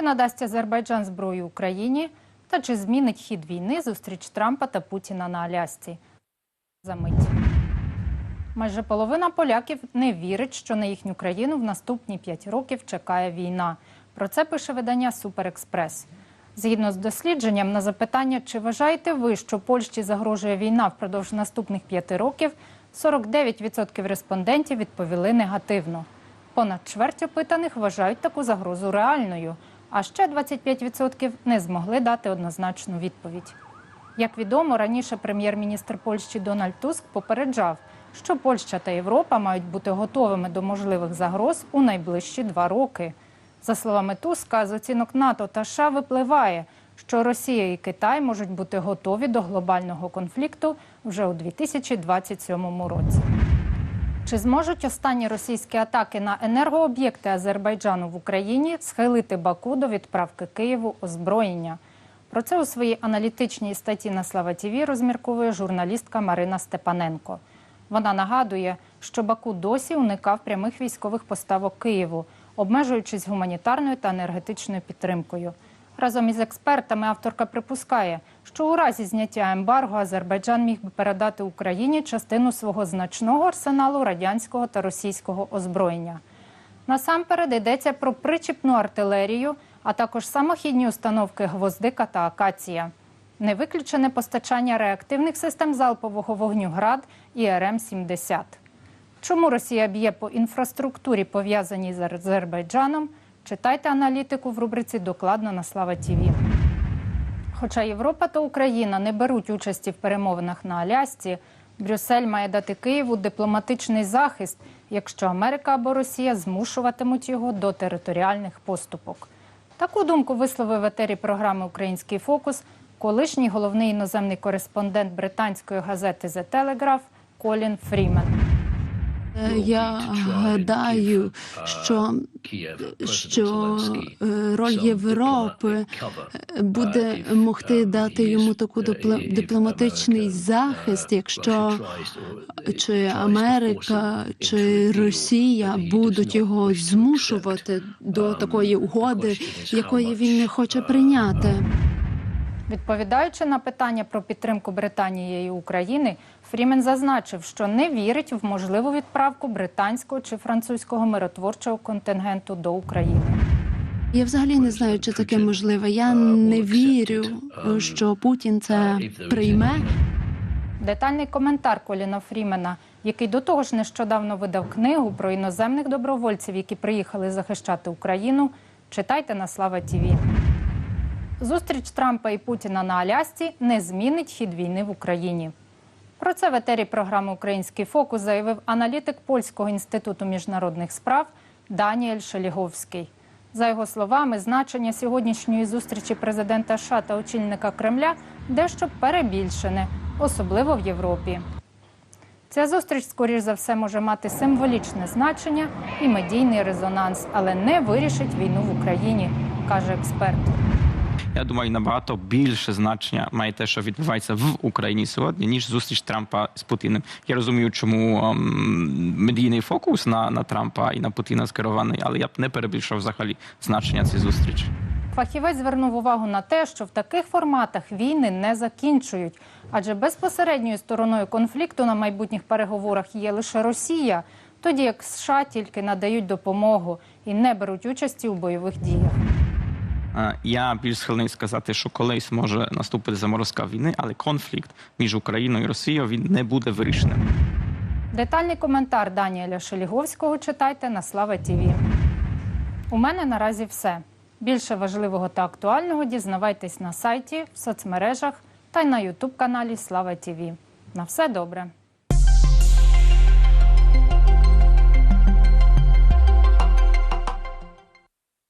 Чи надасть Азербайджан зброю Україні? Та чи змінить хід війни зустріч Трампа та Путіна на Алясці? За мить. Майже половина поляків не вірить, що на їхню країну в наступні п'ять років чекає війна. Про це пише видання Суперекспрес. Згідно з дослідженням на запитання, чи вважаєте ви, що Польщі загрожує війна впродовж наступних п'яти років, 49% респондентів відповіли негативно. Понад чверть опитаних вважають таку загрозу реальною, а ще 25% не змогли дати однозначну відповідь. Як відомо, раніше прем'єр-міністр Польщі Дональд Туск попереджав, що Польща та Європа мають бути готовими до можливих загроз у найближчі два роки. За словами Туска, з оцінок НАТО та США випливає, що Росія і Китай можуть бути готові до глобального конфлікту вже у 2027 році. Чи зможуть останні російські атаки на енергооб'єкти Азербайджану в Україні схилити Баку до відправки Києву озброєння? Про це у своїй аналітичній статті на Слава ТІВІ розмірковує журналістка Марина Степаненко. Вона нагадує, що Баку досі уникав прямих військових поставок Києву, обмежуючись гуманітарною та енергетичною підтримкою. Разом із експертами авторка припускає, що у разі зняття ембарго Азербайджан міг би передати Україні частину свого значного арсеналу радянського та російського озброєння. Насамперед йдеться про причіпну артилерію, а також самохідні установки гвоздика та акація. Не виключене постачання реактивних систем залпового вогню ГРАД і РМ-70. Чому Росія б'є по інфраструктурі, пов'язаній з Азербайджаном? Читайте аналітику в рубриці Докладно на Слава ТІВІ. Хоча Європа та Україна не беруть участі в перемовинах на Алясці, Брюссель має дати Києву дипломатичний захист, якщо Америка або Росія змушуватимуть його до територіальних поступок. Таку думку висловив в етері програми Український фокус колишній головний іноземний кореспондент британської газети The Telegraph Колін Фрімен. Е, Я гадаю, що, що е, роль Європи е, буде могти дати йому таку дипло- дипломатичний захист, якщо чи Америка чи Росія будуть його змушувати до такої угоди, якої він не хоче прийняти. Відповідаючи на питання про підтримку Британії і України, Фрімен зазначив, що не вірить в можливу відправку британського чи французького миротворчого контингенту до України. Я взагалі не знаю, чи таке можливе. Я не вірю, що Путін це прийме. Детальний коментар Коліна Фрімена, який до того ж нещодавно видав книгу про іноземних добровольців, які приїхали захищати Україну, читайте на Слава ТІВІ. Зустріч Трампа і Путіна на Алясці не змінить хід війни в Україні. Про це в етері програми Український фокус заявив аналітик Польського інституту міжнародних справ Даніель Шеліговський. За його словами, значення сьогоднішньої зустрічі президента США та очільника Кремля дещо перебільшене, особливо в Європі. Ця зустріч, скоріш за все, може мати символічне значення і медійний резонанс, але не вирішить війну в Україні, каже експерт. Я думаю, набагато більше значення має те, що відбувається в Україні сьогодні, ніж зустріч Трампа з Путіним. Я розумію, чому ем, медійний фокус на, на Трампа і на Путіна скерований, але я б не перебільшав взагалі значення цієї зустрічі. Фахівець звернув увагу на те, що в таких форматах війни не закінчують, адже безпосередньою стороною конфлікту на майбутніх переговорах є лише Росія, тоді як США тільки надають допомогу і не беруть участі у бойових діях. Е, Я більш схильний сказати, що колись може наступити заморозка війни, але конфлікт між Україною і Росією він не буде вирішеним. Детальний коментар Даніеля Шеліговського читайте на Слава ТІВІ. У мене наразі все. Більше важливого та актуального дізнавайтесь на сайті, в соцмережах та й на Ютуб каналі Слава ТІВІ. На все добре.